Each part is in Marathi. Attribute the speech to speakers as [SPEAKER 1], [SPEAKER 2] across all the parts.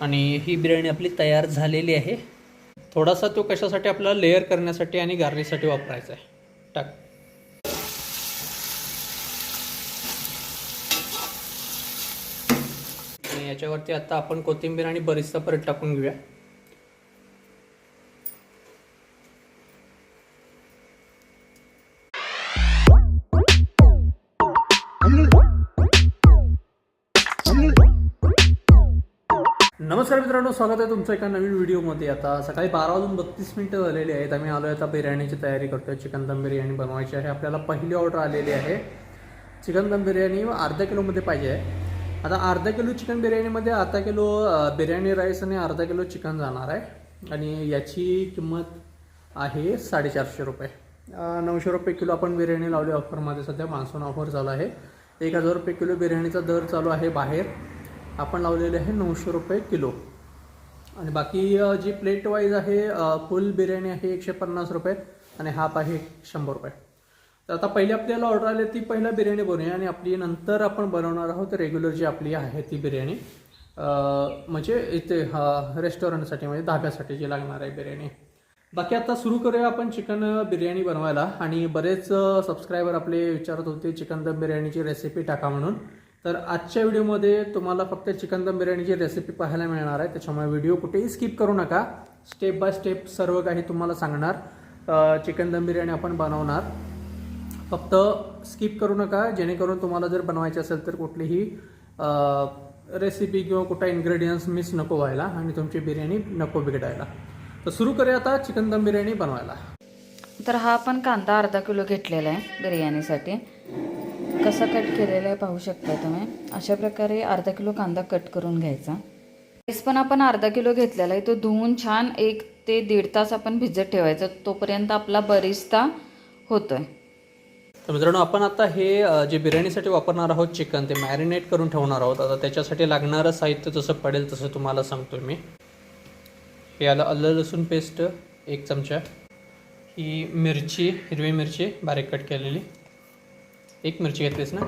[SPEAKER 1] आणि ही बिर्याणी आपली तयार झालेली आहे. थोडासा तो कशासाठी आपल्याला लेअर करण्यासाठी आणि गार्निशसाठी वापरायचा आहे. टाक. आणि याच्यावरती आता आपण कोथिंबीर आणि बरिस्ता परत टाकून घेऊया. नमस्कार मित्रांनो स्वागत आहे तुमचं एका नवीन व्हिडिओमध्ये. आता सकाळी बारा वाजून बत्तीस मिनिटं झालेली आहेत. आम्ही आलो आता बिर्याणीची तयारी करतोय. चिकन दम बिर्याणी बनवायची आहे. आपल्याला पहिली ऑर्डर आलेली आहे. चिकन दम बिर्याणी अर्धा किलोमध्ये पाहिजे आहे. आता अर्धा किलो चिकन बिर्याणीमध्ये अर्धा किलो बिर्याणी राईस आणि अर्धा किलो चिकन जाणार आहे. आणि याची किंमत आहे साडेचारशे रुपये. नऊशे रुपये किलो आपण बिर्याणी लावली ऑफरमध्ये सध्या मान्सून ऑफर चालू आहे. एक हजार रुपये किलो बिर्याणीचा दर चालू आहे बाहेर. आपण लावलेले आहे नऊशे रुपये किलो. आणि बाकी जी प्लेट वाईज आहे फुल बिर्याणी आहे एकशे पन्नास रुपये आणि हाफ आहे शंभर रुपये. तर आता पहिली आपल्याला ऑर्डर आली ती पहिला बिर्याणी बनवूया आणि आपली नंतर आपण बनवणार आहोत रेग्युलर जी आपली आहे ती बिर्याणी. म्हणजे इथे रेस्टॉरंटसाठी म्हणजे धाब्यासाठी जी लागणार आहे बिर्याणी. बाकी आता सुरू करूया आपण चिकन बिर्याणी बनवायला. आणि बरेच सबस्क्रायबर आपले विचारत होते चिकन दम बिर्याणीची रेसिपी टाका म्हणून. तर आजच्या व्हिडिओमध्ये तुम्हाला फक्त चिकन दम बिर्याणीची रेसिपी पाहायला मिळणार आहे. त्याच्यामुळे व्हिडिओ कुठेही स्किप करू नका. स्टेप बाय स्टेप सर्व काही तुम्हाला सांगणार. चिकन दम बिर्याणी आपण बनवणार. फक्त स्किप करू नका. जेणेकरून तुम्हाला जर बनवायची असेल तर कुठलीही रेसिपी किंवा कुठला इन्ग्रेडियंट्स मिस नको व्हायला आणि तुमची बिर्याणी नको बिघडायला. तर सुरू करूया आता चिकन दम बिर्याणी बनवायला.
[SPEAKER 2] तर हा आपण कांदा अर्धा किलो घेतलेला आहे बिर्याणीसाठी. कसा कट केलेला आहे पाहू शकता तुम्ही. अशा प्रकारे अर्धा किलो कांदा कट करून घ्यायचा. राईस पण आपण अर्धा किलो घेतलेला आहे. तो धुवून छान एक ते दीड तास आपण भिजत ठेवायचा. तोपर्यंत आपला बरिस्ता होतोय.
[SPEAKER 1] तर मित्रांनो आपण आता हे जे बिर्याणीसाठी वापरणार आहोत चिकन ते मॅरिनेट करून ठेवणार आहोत. आता त्याच्यासाठी लागणारं साहित्य जसं पडेल तसं तुम्हाला सांगतो मी. हे आलं आलं लसूण पेस्ट एक चमचा. ही मिरची हिरवी मिरची बारीक कट केलेली. एक मिरची घेतलीस ना?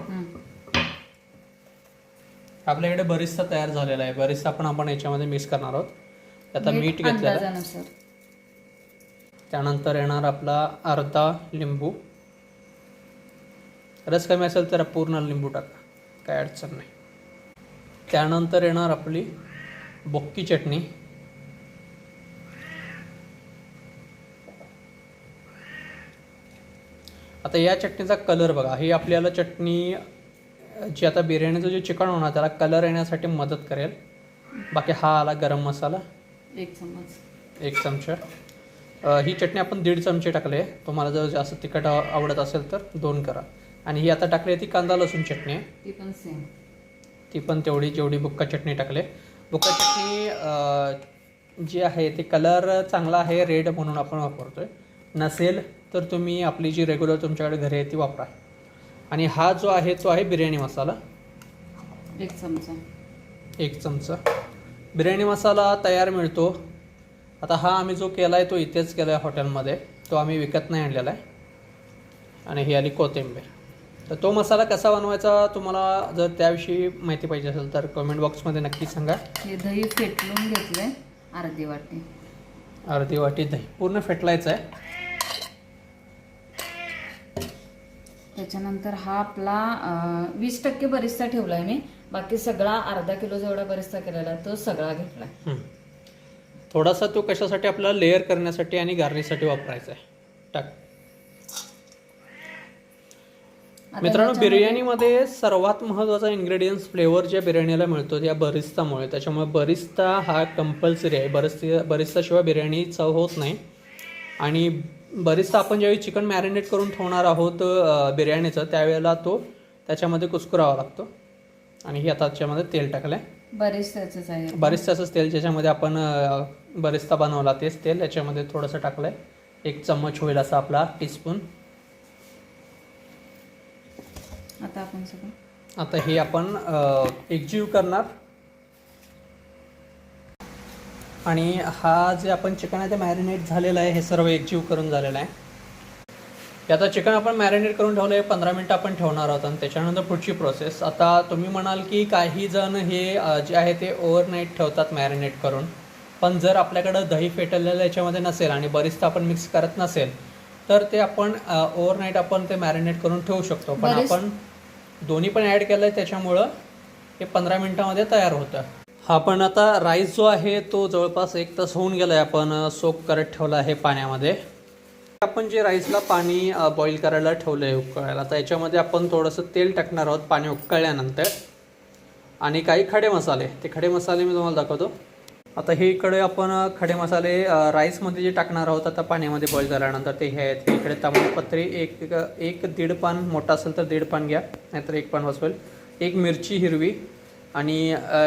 [SPEAKER 1] आपल्याकडे बरिस्ता तयार झालेला आहे. बरिस्ता पण आपण याच्यामध्ये मिक्स करणार आहोत. आता मीठ घेतलेलं.
[SPEAKER 2] अंदाजानुसार.
[SPEAKER 1] त्यानंतर येणार आपला अर्धा लिंबू. रस कमी असेल तर पूर्ण लिंबू टाका. काय अडचण नाही. त्यानंतर येणार आपली बोक्की चटणी. आता या चटणीचा कलर बघा. ही आपल्याला चटणी जी आता बिर्याणीचं जे चिकन होणार त्याला कलर येण्यासाठी मदत करेल. बाकी हा आला गरम मसाला.
[SPEAKER 2] एक चम्मच.
[SPEAKER 1] एक चमचा. ही चटणी आपण दीड चमचे टाकले तुम्हाला जर जास्त तिखट आव- आवडत असेल तर दोन करा. आणि ही आता टाकली ती कांदा लसूण चटणी. आहे
[SPEAKER 2] ती पण सेम
[SPEAKER 1] ती पण तेवढी जेवढी बुक्का चटणी टाकले बुक्का चटणी जी आहे ते कलर चांगला आहे रेड म्हणून आपण वापरतोय. नसेल तर तुम्ही आपली जी रेग्युलर तुमच्याकडे घरी आहे ती वापरा. आणि हा जो आहे तो आहे बिर्याणी मसाला.
[SPEAKER 2] एक चमचा.
[SPEAKER 1] एक चमचा. बिर्याणी मसाला तयार मिळतो. आता हा आम्ही जो केला आहे तो इथेच केला आहे हॉटेलमध्ये. तो आम्ही विकत नाही आणलेला आहे. आणि ही आली कोथिंबीर. तर तो मसाला कसा बनवायचा तुम्हाला जर त्याविषयी माहिती पाहिजे असेल तर कमेंट बॉक्समध्ये नक्की सांगा.
[SPEAKER 2] हे दही फेटलून घेतलंय अर्धी वाटी.
[SPEAKER 1] अर्धी वाटी दही. पूर्ण फेटलायचं आहे.
[SPEAKER 2] त्याच्यानंतर हा आपला वीस टक्के बरिस्ता ठेवलाय मी. बाकी सगळा अर्धा किलो जेवढा बरिस्ता केलेला तो सगळा घेतलाय.
[SPEAKER 1] थोडासा तो कशासाठी आपल्याला लेअर करण्यासाठी आणि गार्निशसाठी वापरायचा आहे. टाक. मित्रांनो बिर्याणीमध्ये सर्वात महत्त्वाचा इन्ग्रेडियंट्स फ्लेवर ज्या बिर्याणीला मिळतो त्या बरिस्तामुळे त्याच्यामुळे बरिस्ता हा कंपल्सरी आहे. बरिस्ता बरिस्ताशिवाय बिर्याणी चव होत नाही. आणि बरिस्ता आपण ज्यावेळी चिकन मॅरिनेट करून ठेवणार आहोत बिर्याणीचं त्यावेळेला तो त्याच्यामध्ये कुस्कुरावा लागतो. आणि ही आता त्याच्यामध्ये तेल टाकलं आहे.
[SPEAKER 2] बरिस्ताच आहे
[SPEAKER 1] तेल ज्याच्यामध्ये आपण बरिस्ता बनवला तेच तेल याच्यामध्ये थोडंसं टाकलं आहे एक चम्मच होईल असा आपला टीस्पून
[SPEAKER 2] आता आपण सगळं.
[SPEAKER 1] आता हे आपण एकजीव करणार. आणि हा जे आपण चिकन आहे ते मॅरिनेट झालेला आहे हे सर्व एकजीव करून झालेलं आहे. आता चिकन आपण मॅरिनेट करून ठेवलं आहे पंधरा मिनटं आपण ठेवणार आहोत आणि त्याच्यानंतर पुढची प्रोसेस आता तुम्ही म्हणाल की काही जण हे जे आहे ते ओव्हरनाईट ठेवतात मॅरिनेट करून. पण जर आपल्याकडं दही फेटलेलं याच्यामध्ये नसेल आणि बरिस्ता आपण मिक्स करत नसेल तर ते आपण ओव्हरनाईट आपण ते मॅरिनेट करून ठेवू शकतो. पण आपण दोन्ही पण ॲड केलं आहे त्याच्यामुळं हे पंधरा मिनटामध्ये तयार होतं. हा पण आता राईस जो आहे तो जवळपास एक तास होऊन गेला आहे आपण सोक करत ठेवला आहे पाण्यामध्ये. आपण जे राईसला पाणी बॉईल करायला ठेवलं आहे उकळायला तर याच्यामध्ये आपण थोडंसं तेल टाकणार आहोत पाणी उकळल्यानंतर. आणि काही खडे मसाले ते खडे मसाले मी तुम्हाला दाखवतो. आता हे इकडे आपण खडे मसाले राईसमध्ये जे टाकणार आहोत आता पाण्यामध्ये बॉईल झाल्यानंतर ते हे आहेत. इकडे तमालपत्री एक एक दीड पान मोठा असेल तर दीड पान घ्या नाहीतर एक पान बसवेल एक मिरची हिरवी. आणि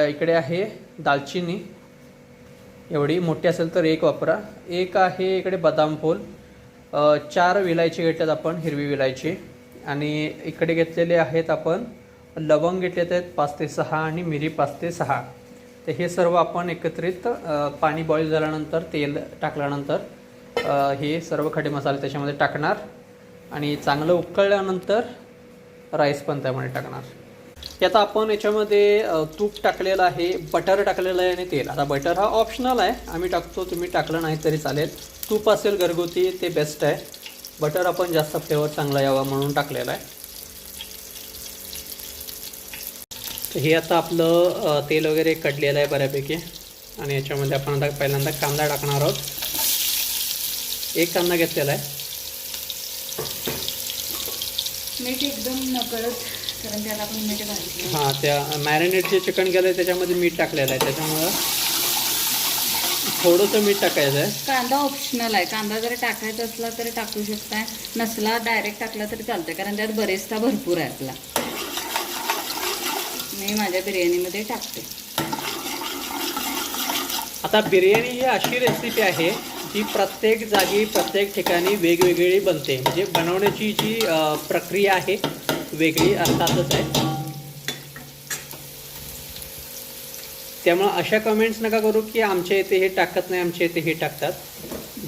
[SPEAKER 1] इकडे आहे दालचिनी. एवढी मोठी असेल तर एक वापरा. एक आहे इकडे बदाम फूल. चार विलायची घेतल्यात आपण हिरवी विलायची. आणि इकडे घेतलेले आहेत आपण लवंग घेतलेत आहेत पाच ते सहा आणि मिरी पाच ते सहा. तर हे सर्व आपण एकत्रित पाणी बॉईल झाल्यानंतर तेल टाकल्यानंतर हे सर्व खडे मसाले त्याच्यामध्ये टाकणार. आणि चांगलं उकळल्यानंतर राईस पण त्यामध्ये टाकणार. याचा आता आपण याच्यामध्ये तूप टाकलेलं आहे बटर टाकलेलं आहे आणि तेल. आता बटर हा ऑप्शनल आहे. आम्ही टाकतो तुम्ही टाकलं नाही तरी चालेल. तूप असेल घरगुती ते बेस्ट आहे. बटर आपण जास्त फ्लेवर चांगला यावा म्हणून टाकलेला आहे. हे आता आपलं तेल वगैरे कडलेलं आहे बऱ्यापैकी. आणि याच्यामध्ये आपण आता पहिल्यांदा कांदा टाकणार आहोत. एक कांदा घेतलेला आहे.
[SPEAKER 2] मीठ एकदम नकळत कारण त्याला आपण मीठ
[SPEAKER 1] हां त्या मॅरिनेट जे चिकन केलं त्याच्यामध्ये मीठ टाकलेलं आहे. त्याच्यामुळं थोडंसं मीठ टाकायचं आहे.
[SPEAKER 2] कांदा ऑप्शनल आहे. कांदा जर टाकायचा असला तरी टाकू शकताय. नसला डायरेक्ट टाकला तरी चालतंय कारण त्यात बरेचदा भरपूर आहे आपला. मी माझ्या बिर्याणीमध्ये टाकते.
[SPEAKER 1] आता बिर्याणी ही अशी रेसिपी आहे जी प्रत्येक जागी प्रत्येक ठिकाणी वेगवेगळी बनते. म्हणजे बनवण्याची जी प्रक्रिया आहे वेगळी अर्थातच आहे. त्यामुळं अशा कमेंट्स नका करू की आमच्या इथे हे टाकत नाही आमच्या इथे हे टाकतात.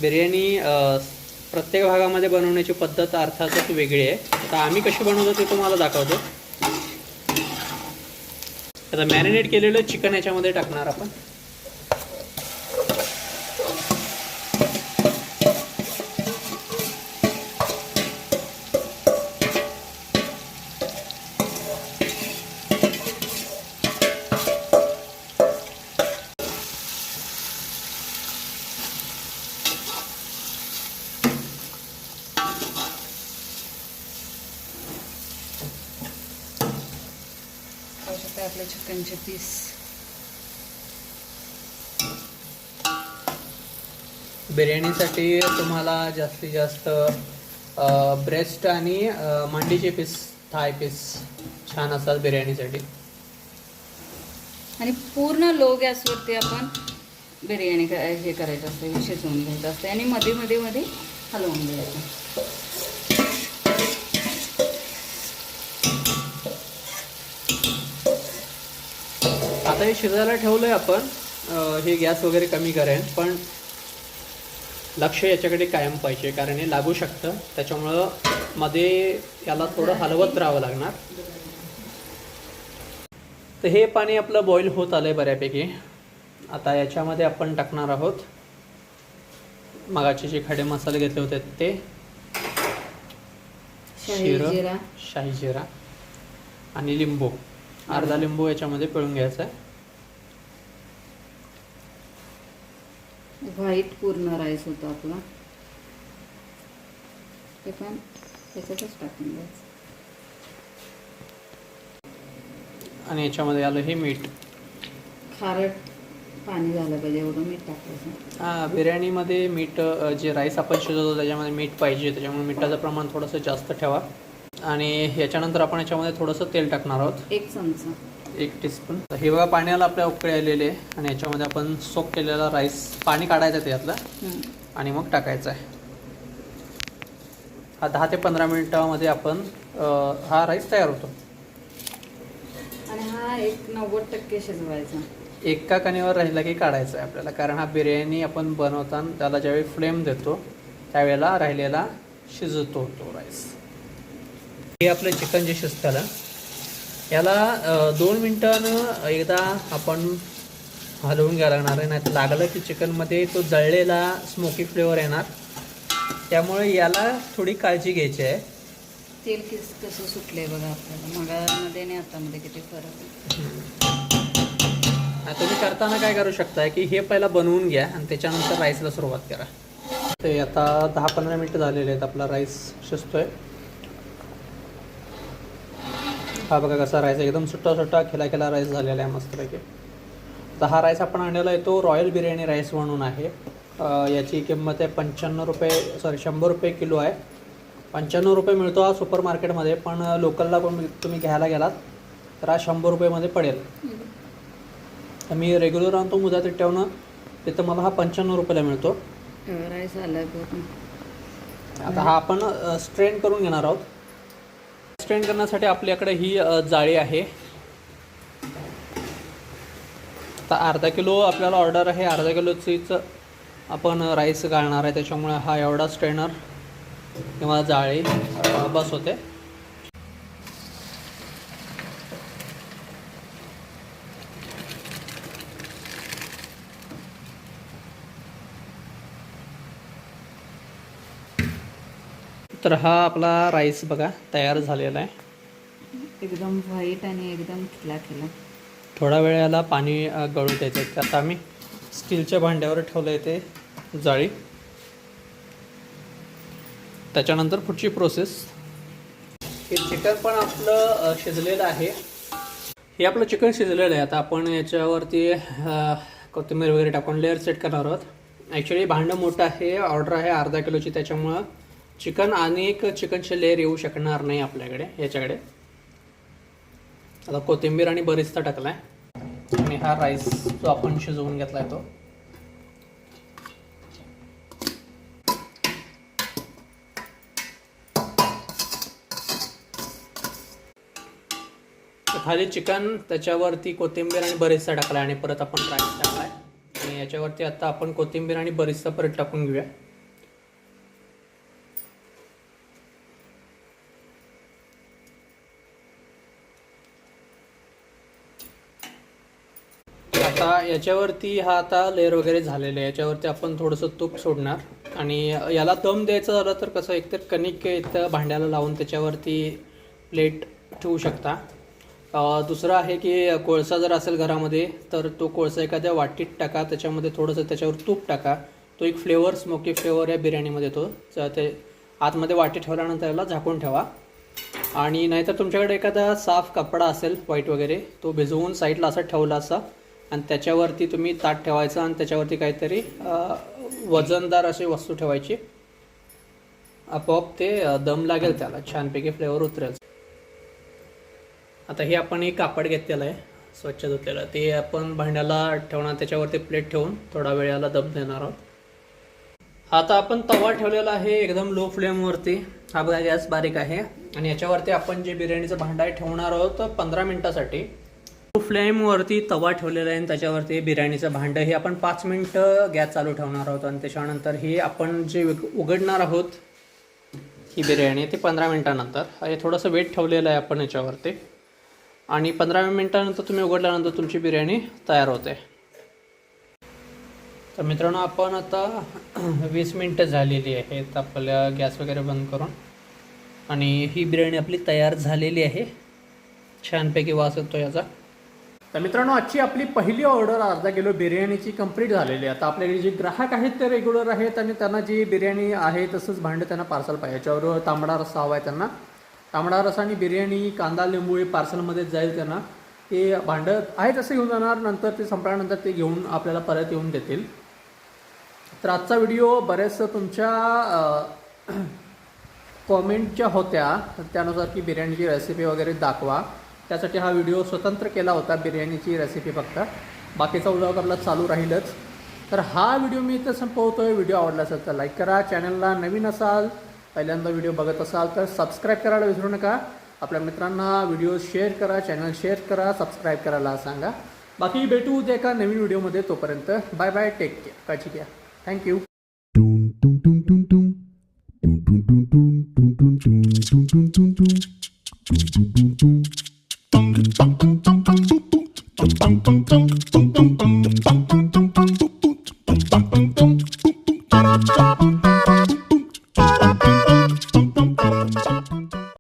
[SPEAKER 1] बिर्याणी प्रत्येक भागामध्ये बनवण्याची पद्धत अर्थातच वेगळी आहे. आता आम्ही कशी बनवतो ते तुम्हाला दाखवतो. आता मॅरिनेट केलेलं चिकन याच्यामध्ये टाकणार आपण
[SPEAKER 2] पाहू शकता चिकनचे पीस
[SPEAKER 1] बिर्याणीसाठी तुम्हाला जास्तीत जास्त ब्रेस्ट आणि मांडीचे पीस थाय पीस छान असतात बिर्याणीसाठी.
[SPEAKER 2] आणि पूर्ण लो गॅसवरती आपण बिर्याणी हे करायचं असते शिजवून घ्यायचं असते आणि मध्ये मध्ये मध्ये हलवून घ्यायचं.
[SPEAKER 1] आता हे शिजायला ठेवलं आहे आपण हे गॅस वगैरे कमी करेन पण लक्ष याच्याकडे कायम पाहिजे कारण हे लागू शकतं. त्याच्यामुळं मध्ये याला थोडं हलवत राहावं लागणार. तर हे पाणी आपलं बॉईल होत आलं आहे बऱ्यापैकी. आता याच्यामध्ये आपण टाकणार आहोत. मगाचे जे खडे मसाले घेतले होते ते. शिरं,
[SPEAKER 2] जिरा.
[SPEAKER 1] शाही जिरा. आणि लिंबू. अर्धा लिंबू याच्यामध्ये पिळून घ्यायचा आहे.
[SPEAKER 2] व्हाईट पूर्ण राईस होता आपला. ते पण त्याच्यातच टाकून द्यायचं.
[SPEAKER 1] आणि याच्यामध्ये आलं हे मीठ.
[SPEAKER 2] खारट पाणी झालं पाहिजे एवढं मीठ टाकायचं.
[SPEAKER 1] हा बिर्याणीमध्ये मीठ जे राईस आपण शिजवतो त्याच्यामध्ये मीठ पाहिजे त्याच्यामुळे मिठाचं प्रमाण थोडंसं जास्त ठेवा. आणि याच्यानंतर आपण याच्यामध्ये थोडंसं तेल टाकणार आहोत.
[SPEAKER 2] एक चमचा.
[SPEAKER 1] एक टीस्पून हे बघा पाण्याला आपल्या उकळी आलेले आहे आणि याच्यामध्ये आपण सोप केलेला राईस पाणी काढायचं आहे त्यातलं. आणि मग टाकायचं आहे. हा दहा ते पंधरा मिनिटामध्ये आपण हा राईस तयार होतो.
[SPEAKER 2] आणि हा एक नव्वद टक्के शिजवायचा.
[SPEAKER 1] एका कणीवर राहिला की काढायचं आहे आपल्याला. कारण हा बिर्याणी आपण बनवताना त्याला ज्यावेळी फ्लेम देतो त्यावेळेला राहिलेला शिजतो तो राईस हे आपलं चिकन जे शिजतं याला दोन मिनटानं एकदा आपण हलवून घ्यायला लागणार आहे. नाही लागलं की चिकनमध्ये तो जळलेला स्मोकी फ्लेवर येणार. त्यामुळे याला थोडी काळजी घ्यायची आहे.
[SPEAKER 2] तेल किस कसं सुटलंय बघा आपल्याला. मगामध्ये आणि आतामध्ये किती फरक
[SPEAKER 1] तुम्ही करताना काय करू शकताय की हे पहिला बनवून घ्या आणि त्याच्यानंतर राईसला सुरुवात करा. ते आता दहा पंधरा मिनटं झालेले आहेत. आपला राईस शिजतोय. हा बघा कसा राईस एकदम सुट्टा सुट्टा खेला खेला राईस झालेला आहे मस्तपैकी. तर हा राईस आपण आणलेला आहे तो रॉयल बिर्याणी राईस म्हणून आहे. याची किंमत आहे पंच्याण्णव रुपये सॉरी शंभर रुपये किलो आहे. पंच्याण्णव रुपये मिळतो हा सुपर मार्केटमध्ये पण लोकलला पण तुम्ही घ्यायला गेलात तर हा शंभर रुपयेमध्ये पडेल. तर मी रेग्युलर आणतो मुदात ठेवणं तिथं मला हा पंच्याण्णव रुपयाला मिळतो.
[SPEAKER 2] राईस
[SPEAKER 1] आता हा आपण स्ट्रेन करून घेणार आहोत. एक्सटेंड करण्यासाठी आपल्याकडे ही जाळी आहे. आता अर्धा किलो आपल्याला ऑर्डर आहे. अर्धा किलोचीच आपण राईस घालणार आहे. त्याच्यामुळे हा एवढा स्ट्रेनर किंवा जाळी बस होते. तर हा आपला राईस बघा तयार झालेला आहे.
[SPEAKER 2] एकदम व्हाईट आणि एकदम खिला खिला.
[SPEAKER 1] थोडा वेळ याला पाणी गळू द्यायचं आहे. आता आम्ही स्टीलच्या भांड्यावर ठेवलं आहे ते जाळी. त्याच्यानंतर पुढची प्रोसेस. हे चिकन पण आपलं शिजलेलं आहे. हे आपलं चिकन शिजलेलं आहे. आता आपण याच्यावरती कोथिंबीर वगैरे टाकून लेअर सेट करणार आहोत. ॲक्च्युली भांडं मोठं आहे ऑर्डर आहे अर्धा किलोची. त्याच्यामुळं चिकन आणि एक चिकनचे लेअर येऊ शकणार नाही आपल्याकडे याच्याकडे. आता कोथिंबीर आणि बरिस्ता टाकलाय. आणि हा राईस जो आपण शिजवून घेतलाय तो. खाली चिकन त्याच्यावरती कोथिंबीर आणि बरिस्ता टाकलाय आणि परत आपण राईस टाकलाय. आणि याच्यावरती आता आपण कोथिंबीर आणि बरिस्ता परत टाकून घेऊया आता याच्यावरती हा आता लेअर वगैरे झालेला आहे. याच्यावरती आपण थोडंसं तूप सोडणार. आणि याला दम द्यायचं झालं तर कसं एकतर कणिक इथं भांड्याला लावून त्याच्यावरती प्लेट ठेवू शकता. दुसरं आहे की कोळसा जर असेल घरामध्ये तर तो कोळसा एखाद्या वाटीत टाका. त्याच्यामध्ये थोडंसं त्याच्यावर तूप टाका. तो एक फ्लेवर स्मोकी फ्लेवर या बिर्याणीमध्ये येतो तर ते आतमध्ये वाटी ठेवल्यानंतर याला झाकून ठेवा. आणि नाहीतर तुमच्याकडे एखादा साफ कपडा असेल व्हाईट वगैरे तो भिजवून साईडला असा ठेवला असा. आणि त्याच्यावरती तुम्ही ताट ठेवायचं आणि त्याच्यावरती काहीतरी वजनदार अशी वस्तू ठेवायची. आपोआप ते दम लागेल त्याला छानपैकी फ्लेवर उतरेल. आता हे आपण एक कापड घेतलेलं आहे स्वच्छ धुतलेलं. ते आपण भांड्याला ठेवणार त्याच्यावरती प्लेट ठेवून थोडा वेळ याला दम देणार आहोत. आता आपण तवा ठेवलेला आहे एकदम लो फ्लेमवरती हा बघा गॅस बारीक आहे. आणि याच्यावरती आपण जे बिर्याणीचं भांडं आहे ठेवणार आहोत पंधरा मिनटासाठी. फ्लेमवरती तवा ठेवलेला आहे आणि त्याच्यावरती बिर्याणीचं भांडं. हे आपण पाच मिनटं गॅस चालू ठेवणार आहोत आणि त्याच्यानंतर हे आपण जे उघडणार आहोत ही बिर्याणी ती पंधरा मिनटानंतर. हे थोडंसं वेट ठेवलेलं आहे आपण याच्यावरती. आणि पंधरा मिनटानंतर तुम्ही उघडल्यानंतर तुमची बिर्याणी तयार होते. तर मित्रांनो आपण आता वीस मिनटं झालेली आहेत आपल्या गॅस वगैरे बंद करून. आणि ही बिर्याणी आपली तयार झालेली आहे. छानपैकी वास येतो याचा. तर मित्रांनो आजची आपली पहिली ऑर्डर अर्धा किलो बिर्याणीची कंप्लीट झालेली आहे. आता आपल्याकडे जे ग्राहक आहेत ते रेग्युलर आहेत आणि त्यांना जी बिर्याणी आहे तसंच भांडं त्यांना पार्सल पाहिजे. याच्यावर तांबडा रस्सा हवा आहे त्यांना. तांबडा रस्सा आणि बिर्याणी कांदा लिंबू हे पार्सलमध्ये जाईल त्यांना. ते भांडं आहे तसं घेऊन जाणार नंतर ते संपल्यानंतर ते घेऊन आपल्याला परत येऊन देतील. तर आजचा व्हिडिओ बऱ्याचसं तुमच्या कॉमेंटच्या होत्या. त्यानुसार की बिर्याणीची रेसिपी वगैरे दाखवा. त्यासाठी हा व्हिडिओ स्वतंत्र केला होता बिर्याणीची रेसिपी फक्त. बाकीचा व्लॉग आपला चालू राहीलच. तर हा व्हिडिओ मी इथं आहे व्हिडिओ आवडला असेल तर लाईक करा. चॅनलला नवीन असाल पहिल्यांदा व्हिडिओ बघत असाल तर सबस्क्राईब करायला विसरू नका. आपल्या मित्रांना व्हिडिओ शेअर करा चॅनल शेअर करा सबस्क्राईब करायला सांगा. बाकी भेटू उद्या एका नवीन व्हिडिओमध्ये तोपर्यंत. बाय बाय टेक केअर काळजी घ्या. थँक्यू